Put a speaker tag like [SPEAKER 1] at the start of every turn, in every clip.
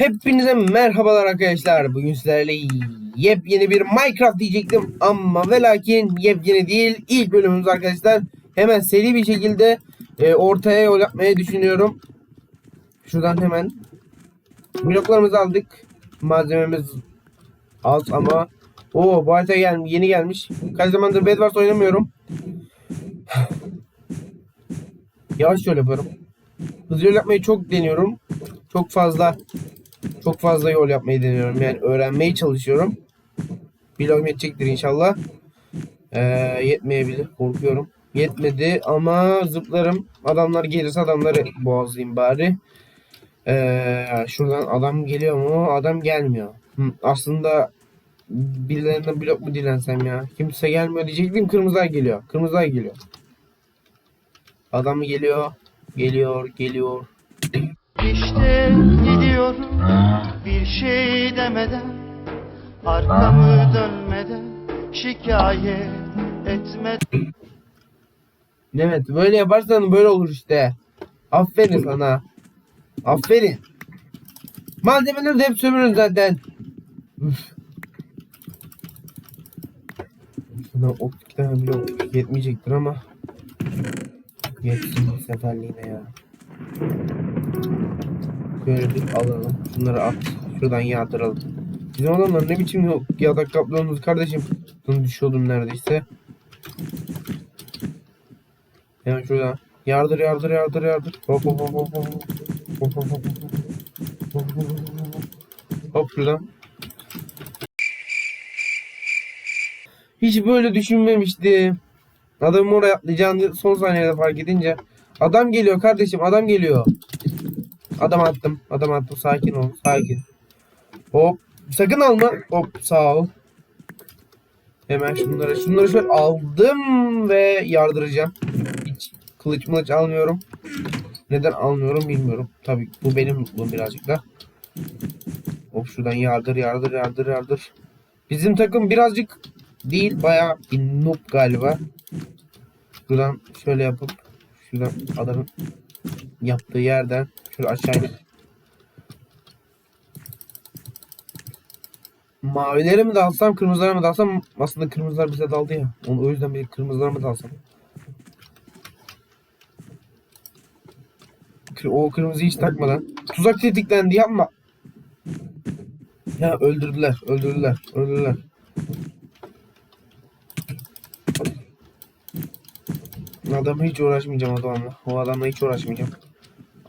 [SPEAKER 1] Hepinize merhabalar arkadaşlar. Bugün sizlerle yepyeni bir Minecraft diyecektim ama ve lakin yepyeni değil. İlk bölümümüz arkadaşlar. Hemen seri bir şekilde e, ortaya yol yapmayı düşünüyorum. Şuradan hemen bloklarımızı aldık. Malzememiz az ama o bu harita gel yeni gelmiş. Kaç zamandır Bedwars oynamıyorum. Yavaş yol yapıyorum. Hızlı yol yapmayı çok deniyorum. Çok fazla çok fazla yol yapmayı deniyorum. Yani öğrenmeye çalışıyorum. Vlogum yetecektir inşallah. Ee, yetmeyebilir. Korkuyorum. Yetmedi ama zıplarım. Adamlar gelirse adamları boğazlayayım bari. Ee, şuradan adam geliyor mu? Adam gelmiyor. Hı, aslında birilerinden blok mu dilensem ya? Kimse gelmiyor diyecektim. Kırmızılar geliyor. Kırmızılar geliyor. Adam geliyor. Geliyor. Geliyor.
[SPEAKER 2] İşte gidiyorum bir şey demeden Arkamı dönmeden şikayet etmeden
[SPEAKER 1] Evet böyle yaparsan böyle olur işte. Aferin sana. Aferin. Malzemeleri de hep sömürün zaten. Üf. Şuna ok iki tane bile yetmeyecektir ama. Yetsin seferliğine ya. Bir alalım. Şunları at. Şuradan yağdıralım. Bizim adamlar ne biçim yok yatak kaplıyorsunuz kardeşim. Bunu düşüyordum neredeyse. Hemen şuradan. Yardır yardır yardır yardır. Hop. Hop hop hop hop. Hop hop hop hop. Hop şuradan. Hiç böyle düşünmemiştim. Adamın oraya atlayacağını son saniyede fark edince. Adam geliyor kardeşim adam geliyor. Adam attım. Adam attım. Sakin ol. Sakin. Hop. Sakın alma. Hop sağ ol. Hemen şunları şunları şöyle aldım ve yardıracağım. Hiç kılıç mılıç almıyorum. Neden almıyorum bilmiyorum. Tabii bu benim bu birazcık da. Hop şuradan yardır yardır yardır yardır. Bizim takım birazcık değil bayağı bir noob galiba. Şuradan şöyle yapıp şuradan adamın yaptığı yerden şöyle aşağı inip Mavileri mi dalsam, kırmızılara mı dalsam? Aslında kırmızılar bize daldı ya. Onu o yüzden bir kırmızılara mı dalsam? O kırmızıyı hiç takmadan. Tuzak tetiklendi yapma. Ya öldürdüler, öldürdüler, öldürdüler. Adamla hiç uğraşmayacağım adamla. O adamla hiç uğraşmayacağım.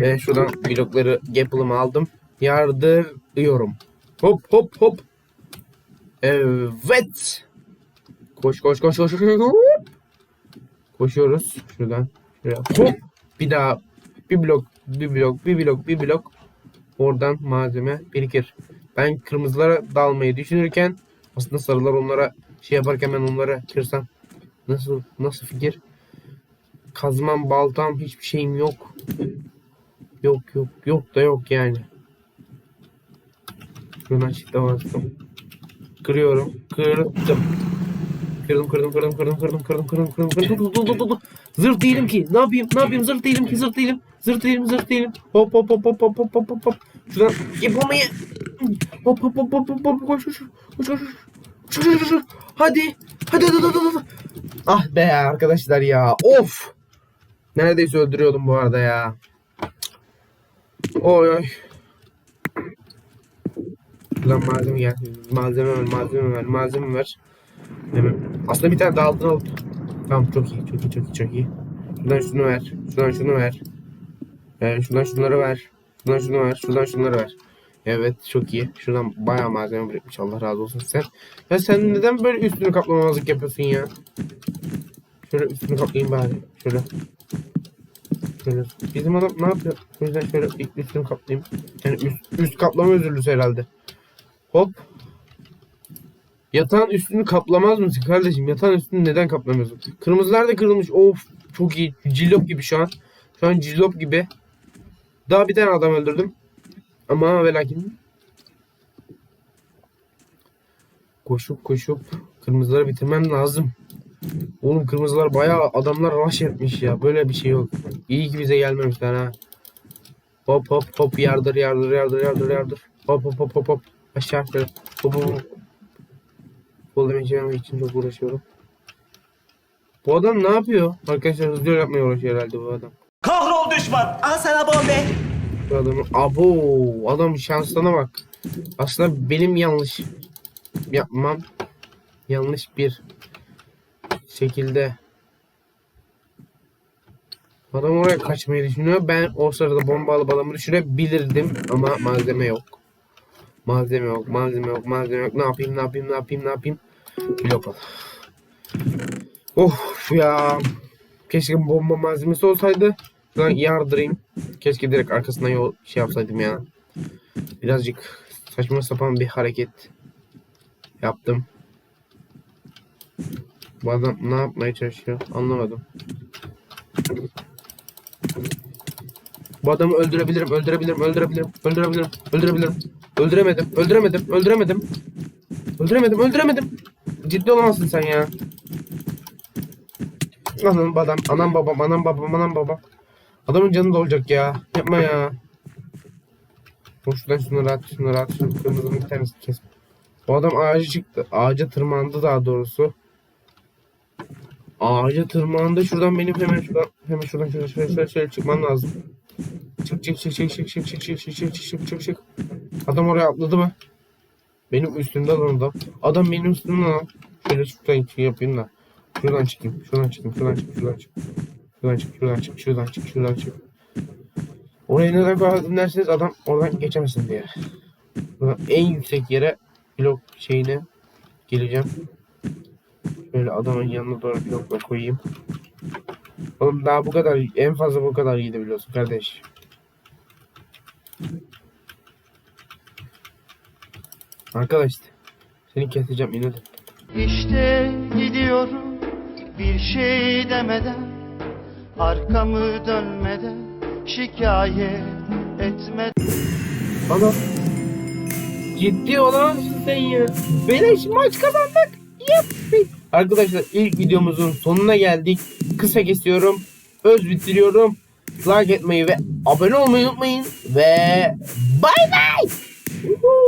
[SPEAKER 1] ve şuradan blokları gapılımı aldım yardırıyorum. Hop hop hop. Evet. Koş koş koş koş. koş. Hop. Koşuyoruz şuradan. Şuraya. Hop. Bir daha bir blok bir blok bir blok bir blok. Oradan malzeme birikir. Ben kırmızılara dalmayı düşünürken aslında sarılar onlara şey yaparken ben onlara kırsam nasıl nasıl fikir? Kazmam, baltam hiçbir şeyim yok. Yok yok yok da yok yani. Çifte bastım. Kırıyorum. Kırdım. Kırdım kırdım kırdım kırdım kırdım kırdım kırdım kırdım kırdım dur dur dur dur dur. Zırt değilim ki. Ne yapayım? Ne yapayım? Zırt değilim ki. Zırt değilim. Zırt değilim. Zırt değilim. Hop hop hop hop hop hop hop hop hop. Şuradan yapamayı. Hop hop hop hop hop hop koş koş koş koş koş koş koş Hadi. Hadi hadi hadi hadi. Ah be arkadaşlar ya. Of. Neredeyse öldürüyordum bu arada ya. Oy oy. Lan malzeme gel. Malzeme ver, malzeme ver, malzeme ver. Hemen. Aslında bir tane daha altın alıp. Tamam çok iyi, çok iyi, çok iyi, çok iyi. Şuradan şunu ver, şuradan şunu ver. Ee, şuradan şunları ver. Şuradan şunu ver, şuradan şunları ver. Evet çok iyi. Şuradan bayağı malzeme birikmiş. Allah razı olsun sen. Ya sen neden böyle üstünü kaplamamazlık yapıyorsun ya? Şöyle üstünü kaplayayım bari. Şöyle. Şöyle. Bizim adam ne yapıyor? O yüzden şöyle ilk üstünü kaplayayım. Yani üst, üst kaplama özürlüsü herhalde. Hop. Yatağın üstünü kaplamaz mısın kardeşim? Yatağın üstünü neden kaplamıyorsun? Kırmızılar da kırılmış. Of çok iyi. Cillop gibi şu an. Şu an cillop gibi. Daha bir tane adam öldürdüm. Ama ve lakin koşup koşup kırmızıları bitirmem lazım. Oğlum kırmızılar bayağı adamlar rush etmiş ya. Böyle bir şey yok. İyi ki bize gelmemişler ha. Hop hop hop yardır yardır yardır yardır yardır. Hop hop hop hop hop. Aşağı şöyle. Hop hop hop. Bol demek yememek için çok uğraşıyorum. Bu adam ne yapıyor? Arkadaşlar hızlı yapmaya uğraşıyor herhalde bu adam.
[SPEAKER 3] Kahrol düşman. Al sana bombe.
[SPEAKER 1] Bu adamın abo adam şansına bak. Aslında benim yanlış yapmam yanlış bir şekilde adam oraya kaçmayı düşünüyor. Ben o sırada bomba alıp adamı düşürebilirdim ama malzeme yok. Malzeme yok, malzeme yok, malzeme yok. Ne yapayım, ne yapayım, ne yapayım, ne yapayım? Blok. Of ya. Keşke bomba malzemesi olsaydı. Şuradan yardırayım. Keşke direkt arkasından yol şey yapsaydım ya. Birazcık saçma sapan bir hareket yaptım. Bu adam ne yapmaya çalışıyor anlamadım. Bu adamı öldürebilirim, öldürebilirim, öldürebilirim, öldürebilirim, öldürebilirim. Öldüremedim, öldüremedim, öldüremedim. Öldüremedim, öldüremedim. Ciddi olamazsın sen ya. Anam babam, anam babam, anam babam, anam babam. Adamın canı da olacak ya. Yapma ya. O şuradan şunları at, şunları at. Şu kırmızının bir tanesini kes. O adam ağaca çıktı. Ağaca tırmandı daha doğrusu. Ağaca tırmandı. Şuradan benim hemen şuradan hemen şuradan şöyle şöyle şöyle, şöyle çıkmam lazım. Çık çık çık çık çık çık çık çık çık çık çık çık çık Adam oraya atladı mı? Benim üstümde lan adam. Adam benim üstümde lan. Şöyle şuradan şey yapayım da. Şuradan çıkayım. Şuradan çıkayım. Şuradan çık. Şuradan çık. Şuradan çık. Şuradan çık. Şuradan çık. Şuradan çık. Oraya neden koydum derseniz adam oradan geçemesin diye. Buradan en yüksek yere blok şeyine geleceğim. Şöyle adamın yanına doğru blokla koyayım. Oğlum daha bu kadar en fazla bu kadar gidebiliyorsun kardeş. Arkadaş seni keseceğim inat.
[SPEAKER 2] İşte gidiyorum bir şey demeden Arkamı dönmeden şikayet etmeden
[SPEAKER 1] Adam ciddi olamazsın sen ya. Beleş maç kazandık. Yep. Arkadaşlar ilk videomuzun sonuna geldik. Kısa kesiyorum. Öz bitiriyorum. Like it, me, abonnement me Me. Bye, bye.